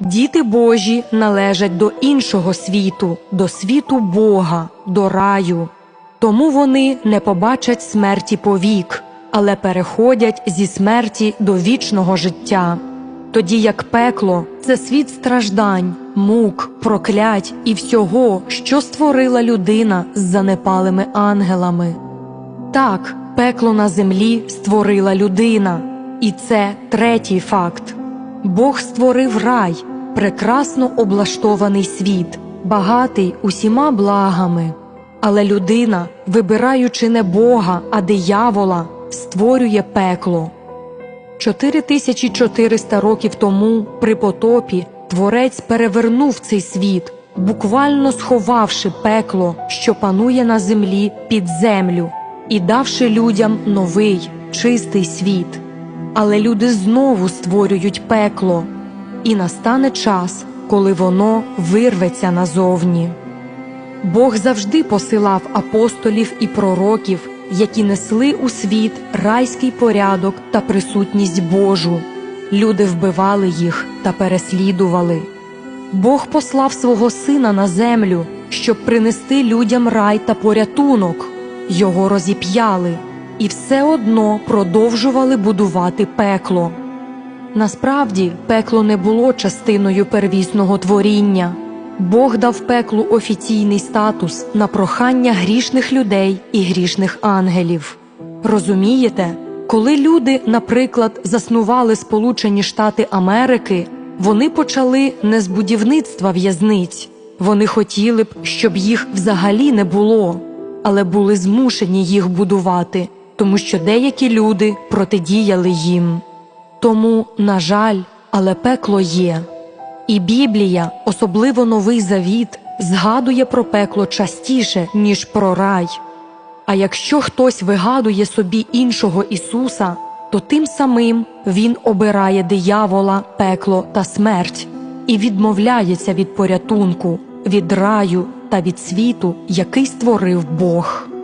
Діти Божі належать до іншого світу, до світу Бога, до раю. Тому вони не побачать смерті повік, але переходять зі смерті до вічного життя. Тоді як пекло це світ страждань, мук, проклять і всього, що створила людина з занепалими ангелами. Так, пекло на землі створила людина, і це третій факт. Бог створив рай, прекрасно облаштований світ, багатий усіма благами. Але людина, вибираючи не Бога, а диявола, створює пекло. 4400 років тому, при потопі, Творець перевернув цей світ, буквально сховавши пекло, що панує на землі під землю, і давши людям новий, чистий світ. Але люди знову створюють пекло, і настане час, коли воно вирветься назовні. Бог завжди посилав апостолів і пророків, які несли у світ райський порядок та присутність Божу. Люди вбивали їх та переслідували. Бог послав свого сина на землю, щоб принести людям рай та порятунок. Його розіп'яли і все одно продовжували будувати пекло. Насправді, пекло не було частиною первісного творіння. Бог дав пеклу офіційний статус на прохання грішних людей і грішних ангелів. Розумієте, коли люди, наприклад, заснували Сполучені Штати Америки, вони почали не з будівництва в'язниць. Вони хотіли б, щоб їх взагалі не було, але були змушені їх будувати, тому що деякі люди протидіяли їм. Тому, на жаль, але пекло є. І Біблія, особливо Новий Завіт, згадує про пекло частіше, ніж про рай. А якщо хтось вигадує собі іншого Ісуса, то тим самим Він обирає диявола, пекло та смерть і відмовляється від порятунку, від раю та від світу, який створив Бог.